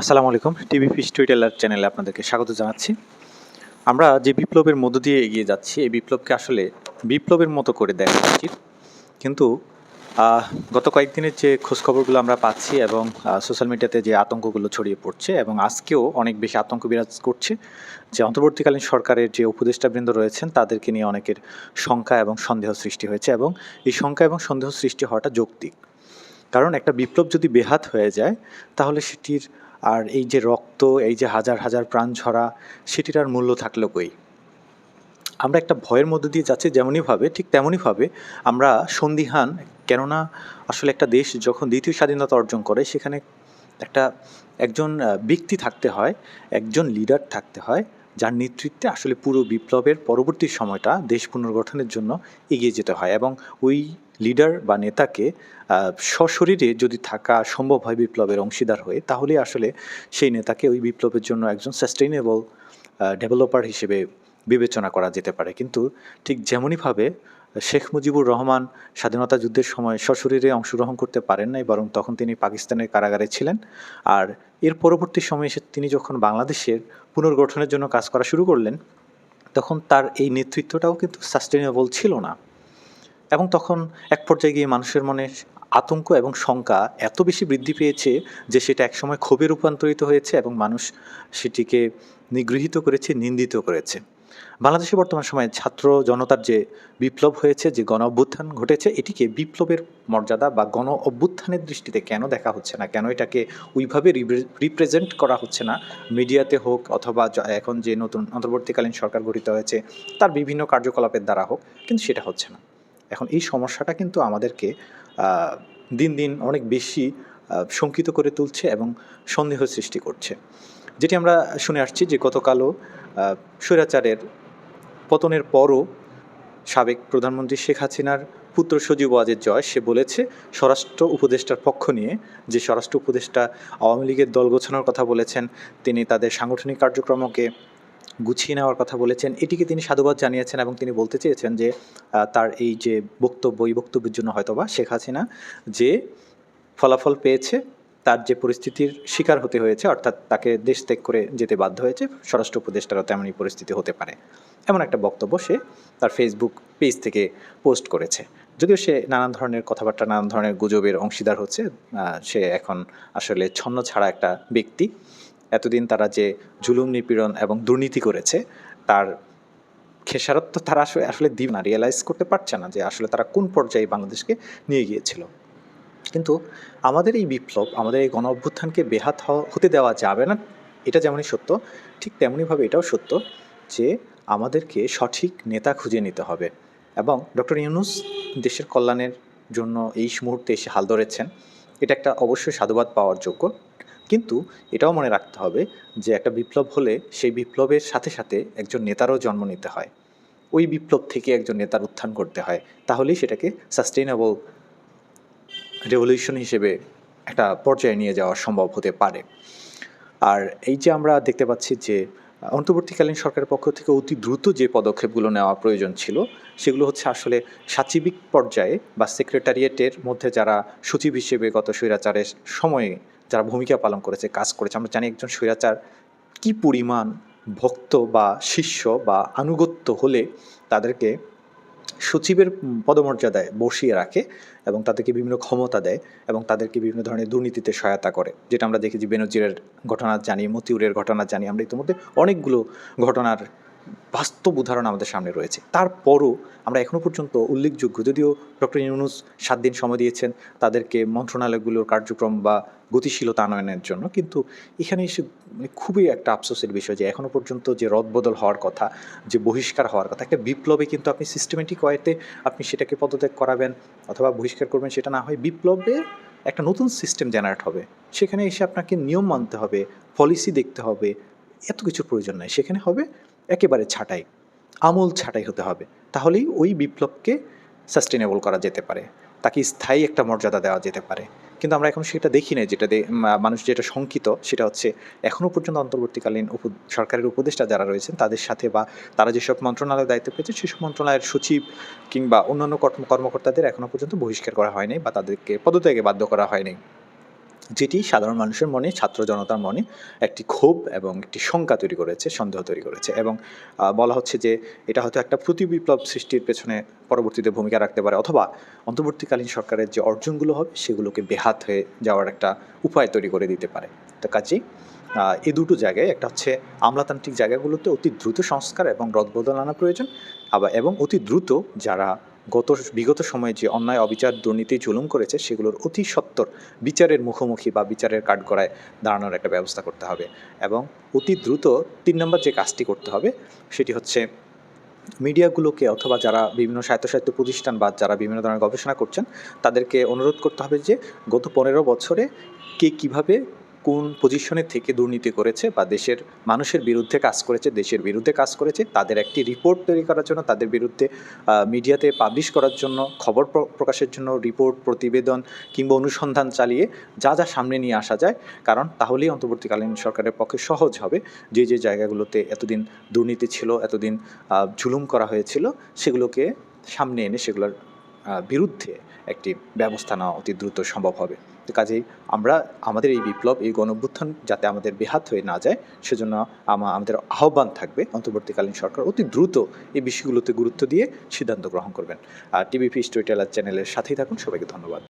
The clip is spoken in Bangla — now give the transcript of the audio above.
আসসালামু আলাইকুম। টিভি ফিস টুইটেলার চ্যানেলে আপনাদেরকে স্বাগত জানাচ্ছি। আমরা যে বিপ্লবের মধ্য দিয়ে এগিয়ে যাচ্ছি, এই বিপ্লবকে আসলে বিপ্লবের মতো করে দেখা উচিত। কিন্তু গত কয়েকদিনের যে খোঁজখবরগুলো আমরা পাচ্ছি এবং সোশ্যাল মিডিয়াতে যে আতঙ্কগুলো ছড়িয়ে পড়ছে এবং আজকেও অনেক বেশি আতঙ্ক বিরাজ করছে, যে অন্তর্বর্তীকালীন সরকারের যে উপদেষ্টাবৃন্দ রয়েছেন, তাদেরকে নিয়ে অনেকের শঙ্কা এবং সন্দেহ সৃষ্টি হয়েছে এবং এই শঙ্কা এবং সন্দেহ সৃষ্টি হওয়াটা যৌক্তিক। কারণ একটা বিপ্লব যদি বেহাত হয়ে যায়, তাহলে সেটির আর এই যে রক্ত, এই যে হাজার হাজার প্রাণ ছড়া সেটির আর মূল্য থাকল কই? আমরা একটা ভয়ের মধ্যে দিয়ে যাচ্ছি যেমনইভাবে ঠিক তেমনইভাবে আমরা সন্দিহান, কেননা আসলে একটা দেশ যখন দ্বিতীয় স্বাধীনতা অর্জন করে, সেখানে একটা, একজন ব্যক্তি থাকতে হয়, একজন লিডার থাকতে হয়, যার নেতৃত্বে আসলে পুরো বিপ্লবের পরবর্তী সময়টা দেশ পুনর্গঠনের জন্য এগিয়ে যেতে হয় এবং ওই লিডার বা নেতাকে সশরীরে যদি থাকা সম্ভব হয় বিপ্লবের অংশীদার হয়ে, তাহলে আসলে সেই নেতাকে ওই বিপ্লবের জন্য একজন সাস্টেইনেবল ডেভেলপার হিসেবে বিবেচনা করা যেতে পারে। কিন্তু ঠিক যেমনইভাবে শেখ মুজিবুর রহমান স্বাধীনতা যুদ্ধের সময় সশরীরে অংশগ্রহণ করতে পারেন নাই, বরং তখন তিনি পাকিস্তানের কারাগারে ছিলেন। আর এর পরবর্তী সময়ে এসে তিনি যখন বাংলাদেশের পুনর্গঠনের জন্য কাজ করা শুরু করলেন, তখন তার এই নেতৃত্বটাও কিন্তু সাস্টেনেবল ছিল না। এবং তখন এক পর্যায়ে গিয়ে মানুষের মনে আতঙ্ক এবং শঙ্কা এত বেশি বৃদ্ধি পেয়েছে যে সেটা একসময় ক্ষোভে রূপান্তরিত হয়েছে এবং মানুষ সেটিকে নিগৃহীত করেছে, নিন্দিত করেছে। বাংলাদেশে বর্তমান সময়ে ছাত্র জনতার যে বিপ্লব হয়েছে, যে গণ অভ্যুত্থান ঘটেছে, এটিকে বিপ্লবের মর্যাদা বা গণ অভ্যুত্থানের দৃষ্টিতে কেন দেখা হচ্ছে না, কেন এটাকে ওইভাবে রিপ্রেজেন্ট করা হচ্ছে না, মিডিয়াতে হোক অথবা এখন যে নতুন অন্তর্বর্তীকালীন সরকার গঠিত হয়েছে, তার বিভিন্ন কার্যকলাপের দ্বারা হোক, কিন্তু সেটা হচ্ছে না। এখন এই সমস্যাটা কিন্তু আমাদেরকে দিন দিন অনেক বেশি শঙ্কিত করে তুলছে এবং সন্দেহ সৃষ্টি করছে। যেটি আমরা শুনে আসছি যে গতকালও স্বৈরাচারের পতনের পরও সাবেক প্রধানমন্ত্রী শেখ হাসিনার পুত্র সজীব ওয়াজেদ জয়, সে বলেছে, স্বরাষ্ট্র উপদেষ্টার পক্ষ নিয়ে যে স্বরাষ্ট্র উপদেষ্টা আওয়ামী লীগের দল গোছানোর কথা বলেছেন, তিনি তাদের সাংগঠনিক কার্যক্রমকে গুছিয়ে নেওয়ার কথা বলেছেন। এটিকে তিনি সাধুবাদ জানিয়েছেন এবং তিনি বলতে চেয়েছেন যে তার এই যে বক্তব্য, এই বক্তব্যের জন্য হয়তোবা শেখ হাসিনা যে ফলাফল পেয়েছে, তার যে পরিস্থিতির শিকার হতে হয়েছে, অর্থাৎ তাকে দেশ ত্যাগ করে যেতে বাধ্য হয়েছে, স্বরাষ্ট্র উপদেষ্টারও তেমনই পরিস্থিতি হতে পারে। এমন একটা বক্তব্য সে তার ফেসবুক পেজ থেকে পোস্ট করেছে। যদিও সে নানান ধরনের কথাবার্তা, নানান ধরনের গুজবের অংশীদার হচ্ছে সে এখন আসলে ছন্ন ছাড়া একটা ব্যক্তি। এতদিন তারা যে জুলুম, নিপীড়ন এবং দুর্নীতি করেছে, তার খেসারত তো তারা আসলে আসলে দিব না রিয়েলাইজ করতে পারছে না যে আসলে তারা কোন পর্যায়ে বাংলাদেশকে নিয়ে গিয়েছিল। কিন্তু আমাদের এই বিপ্লব, আমাদের এই গণ অভ্যুত্থানকে বেহাত হতে দেওয়া যাবে না, এটা যেমনই সত্য, ঠিক তেমনইভাবে এটাও সত্য যে আমাদেরকে সঠিক নেতা খুঁজে নিতে হবে। এবং ডক্টর ইউনুস দেশের কল্যাণের জন্য এই মুহূর্তে এসে হাল ধরেছেন। এটা একটা অবশ্যই সাধুবাদ পাওয়ার যোগ্য। কিন্তু এটাও মনে রাখতে হবে যে একটা বিপ্লব হলে সেই বিপ্লবের সাথে সাথে একজন নেতারও জন্ম নিতে হয়। ওই বিপ্লব থেকে একজন নেতার উত্থান করতে হয়। তাহলেই সেটাকে সাস্টেইনেবল রেভলিউশন হিসেবে একটা পর্যায়ে নিয়ে যাওয়া সম্ভব হতে পারে। আর এই যে আমরা দেখতে পাচ্ছি যে, অন্তর্বর্তীকালীন সরকারের পক্ষ থেকে অতি দ্রুত যে পদক্ষেপগুলো নেওয়া প্রয়োজন ছিল, সেগুলো হচ্ছে আসলে সাচিবিক পর্যায়ে বা সেক্রেটারিয়েটের মধ্যে যারা সচিব হিসেবে গত স্বৈরাচারের সময়ে যারা ভূমিকা পালন করেছে, কাজ করেছে, আমরা জানি একজন স্বৈরাচার কি পরিমাণ ভক্ত বা শিষ্য বা আনুগত্য হলে তাদেরকে সচিবের পদমর্যাদায় বসিয়ে রাখে এবং তাদেরকে বিভিন্ন ক্ষমতা দেয় এবং তাদেরকে বিভিন্ন ধরনের দুর্নীতিতে সহায়তা করে। যেটা আমরা দেখেছি বেনজিরের ঘটনা জানি, মতিউরের ঘটনা জানি, আমরা ইতিমধ্যে অনেকগুলো ঘটনার বাস্তব উদাহরণ আমাদের সামনে রয়েছে। তারপরও আমরা এখনও পর্যন্ত উল্লেখযোগ্য, যদিও ডক্টর ইউনুস সাত দিন সময় দিয়েছেন তাদেরকে মন্ত্রণালয়গুলোর কার্যক্রম বা গতিশীলতা আনয়নের জন্য, কিন্তু এখানে এসে মানে খুবই একটা আফসোসের বিষয় যে এখনও পর্যন্ত যে রদবদল হওয়ার কথা, যে বহিষ্কার হওয়ার কথা, একটা বিপ্লবে কিন্তু আপনি সিস্টেমেটিক ওয়েতে আপনি সেটাকে পদত্যাগ করাবেন অথবা বহিষ্কার করবেন সেটা না হয় বিপ্লবে একটা নতুন সিস্টেম জেনারেট হবে। সেখানে এসে আপনাকে নিয়ম মানতে হবে পলিসি দেখতে হবে, এত কিছুর প্রয়োজন নাই। সেখানে হবে একেবারে ছাঁটাই, আমূল ছাঁটাই হতে হবে। তাহলেই ওই বিপ্লবকে সাস্টেনেবল করা যেতে পারে, তাকে স্থায়ী একটা মর্যাদা দেওয়া যেতে পারে। কিন্তু আমরা এখন সেটা দেখি না যেটা মানুষ যেটা শঙ্কিত, সেটা হচ্ছে এখনও পর্যন্ত অন্তর্বর্তীকালীন উপ সরকারের উপদেষ্টা যারা রয়েছেন, তাদের সাথে বা তারা যেসব মন্ত্রণালয়ের দায়িত্ব পেয়েছে, সেসব মন্ত্রণালয়ের সচিব কিংবা অন্যান্য কর্ম- কর্মকর্তাদের এখনও পর্যন্ত বহিষ্কার করা হয়নি বা তাদেরকে পদত্যাগে বাধ্য করা হয়নি যেটি সাধারণ মানুষের মনে, ছাত্র জনতার মনে একটি ক্ষোভ এবং একটি শঙ্কা তৈরি করেছে, সন্দেহ তৈরি করেছে এবং বলা হচ্ছে যে এটা হয়তো একটা প্রতি বিপ্লব সৃষ্টির পেছনে পরবর্তীতে ভূমিকা রাখতে পারে অথবা অন্তর্বর্তীকালীন সরকারের যে অর্জনগুলো হবে সেগুলোকে বেহাত হয়ে যাওয়ার একটা উপায় তৈরি করে দিতে পারে। তো কাজেই এই দুটো জায়গায়, একটা হচ্ছে আমলাতান্ত্রিক জায়গাগুলোতে অতি দ্রুত সংস্কার এবং রদবদল আনা প্রয়োজন, আবার এবং অতি দ্রুত যারা গত, বিগত সময়ে যে অন্যায়, অবিচার, দুর্নীতি জুলুম করেছে, সেগুলোর অতি সত্বর বিচারের মুখোমুখি বা বিচারের কাঠগড়ায় দাঁড়ানোর একটা ব্যবস্থা করতে হবে এবং অতি দ্রুত তিন নম্বর যে কাজটি করতে হবে, সেটি হচ্ছে মিডিয়াগুলোকে অথবা যারা বিভিন্ন স্বায়ত্তশায়িত প্রতিষ্ঠান বা যারা বিভিন্ন ধরনের গবেষণা করছেন, তাদেরকে অনুরোধ করতে হবে যে গত পনেরো বছরে কে কীভাবে কোন পজিশনে থেকে দুর্নীতি করেছে বা দেশের মানুষের বিরুদ্ধে কাজ করেছে, দেশের বিরুদ্ধে কাজ করেছে, তাদের একটি রিপোর্ট তৈরি করার জন্য, তাদের বিরুদ্ধে মিডিয়াতে পাবলিশ করার জন্য, খবর প্র- প্রকাশের জন্য রিপোর্ট প্রতিবেদন কিংবা অনুসন্ধান চালিয়ে যা যা সামনে নিয়ে আসা যায়, কারণ তাহলেই অন্তর্বর্তীকালীন সরকারের পক্ষে সহজ হবে। যে যে জায়গাগুলোতে এতদিন দুর্নীতি ছিল, এতদিন জুলুম করা হয়েছিল, সেগুলোকে সামনে এনে সেগুলোর বিরুদ্ধে একটি ব্যবস্থা নেওয়া অতি দ্রুত সম্ভব হবে। কাজেই আমরা আমাদের এই বিপ্লব, এই গণভ্যুত্থান যাতে আমাদের বেহাত হয়ে না যায়, সেজন্য আমা- আমাদের আহ্বান থাকবে অন্তর্বর্তীকালীন সরকার অতি দ্রুত এই বিষয়গুলোতে গুরুত্ব দিয়ে সিদ্ধান্ত গ্রহণ করবেন। আর টিভিপি স্টোরি টেলার চ্যানেলের সাথেই থাকুন। সবাইকে ধন্যবাদ।